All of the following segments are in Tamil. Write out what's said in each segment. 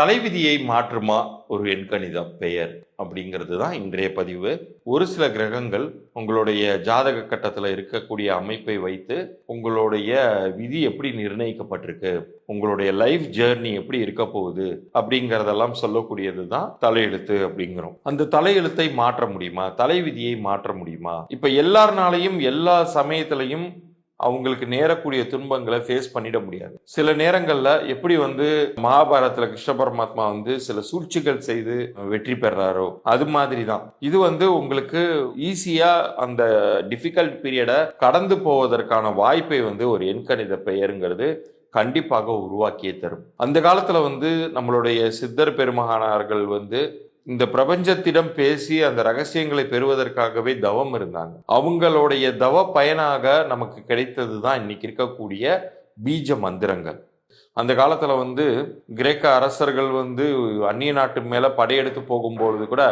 தலைவிதியை மாற்றுமா ஒரு எண்கணித பெயர் அப்படிங்கிறது தான் இன்றைய பதிவு. ஒரு சில கிரகங்கள் உங்களுடைய ஜாதக கட்டத்தில் இருக்கக்கூடிய அமைப்பை வைத்து உங்களுடைய விதி எப்படி நிர்ணயிக்கப்பட்டிருக்கு உங்களுடைய லைஃப் ஜேர்னி எப்படி இருக்க போகுது அப்படிங்கிறதெல்லாம் சொல்லக்கூடியது தான் தலையெழுத்து அப்படிங்கிறோம். அந்த தலையெழுத்தை மாற்ற முடியுமா? தலைவிதியை மாற்ற முடியுமா? இப்போ எல்லாருனாலையும் எல்லா சமயத்திலையும் அவங்களுக்கு நேரக்கூடிய துன்பங்களை ஃபேஸ் பண்ணிட முடியாது. சில நேரங்களில் எப்படி வந்து மகாபாரதத்தில் கிருஷ்ண பரமாத்மா வந்து சில சூழ்ச்சிகள் செய்து வெற்றி பெறாரோ அது மாதிரி தான் இது வந்து உங்களுக்கு ஈஸியாக அந்த டிஃபிகல்ட் பீரியடை கடந்து போவதற்கான வாய்ப்பை வந்து ஒரு எண்கணித பெயருங்கிறது கண்டிப்பாக உருவாக்கியே தரும். அந்த காலத்தில் வந்து நம்மளுடைய சித்தர் பெருமகானார்கள் வந்து இந்த பிரபஞ்சத்திடம் பேசி அந்த ரகசியங்களை பெறுவதற்காகவே தவம் இருந்தாங்க. அவங்களுடைய தவ பயனாக நமக்கு கிடைத்தது தான் இன்னைக்கு இருக்கக்கூடிய பீஜ மந்திரங்கள். அந்த காலத்தில் வந்து கிரேக்க அரசர்கள் வந்து அந்நிய நாட்டு மேலே படையெடுத்து போகும்பொழுது கூட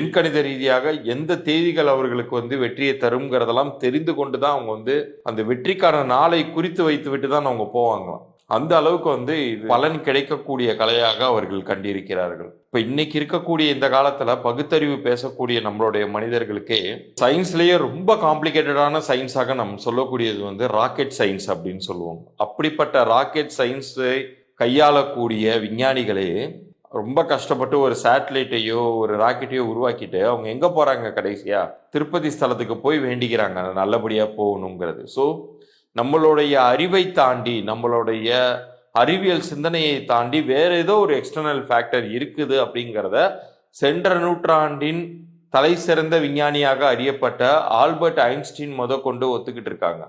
எண்கணித ரீதியாக எந்த தேதிகள் அவர்களுக்கு வந்து வெற்றியை தருங்கிறதெல்லாம் தெரிந்து கொண்டு தான் அவங்க வந்து அந்த வெற்றிக்கான நாளை குறித்து வைத்து விட்டு தான் அவங்க போவாங்களாம். அந்த அளவுக்கு வந்து பலன் கிடைக்கக்கூடிய கலையாக அவர்கள் கண்டிருக்கிறார்கள். இப்ப இன்னைக்கு இருக்கக்கூடிய இந்த காலத்துல பகுத்தறிவு பேசக்கூடிய நம்மளுடைய மனிதர்களுக்கே சயின்ஸ்லயே ரொம்ப காம்ப்ளிகேட்டடான சயின்ஸாக நம்ம சொல்லக்கூடியது வந்து ராக்கெட் சயின்ஸ் அப்படின்னு சொல்லுவோம். அப்படிப்பட்ட ராக்கெட் சயின்ஸை கையாளக்கூடிய விஞ்ஞானிகளே ரொம்ப கஷ்டப்பட்டு ஒரு சேட்டலைட்டையோ ஒரு ராக்கெட்டையோ உருவாக்கிட்டு அவங்க எங்க போறாங்க கடைசியா? திருப்பதி ஸ்தலத்துக்கு போய் வேண்டிக்கிறாங்க. நல்லபடியா போகணுங்கிறது. ஸோ நம்மளுடைய அறிவை தாண்டி நம்மளுடைய அறிவியல் சிந்தனையை தாண்டி வேற ஏதோ ஒரு எக்ஸ்டர்னல் ஃபேக்டர் இருக்குது அப்படிங்கிறத சென்ற நூற்றாண்டின் தலை சிறந்த விஞ்ஞானியாக அறியப்பட்ட ஆல்பர்ட் ஐன்ஸ்டீன் முத கொண்டு ஒத்துக்கிட்டு இருக்காங்க.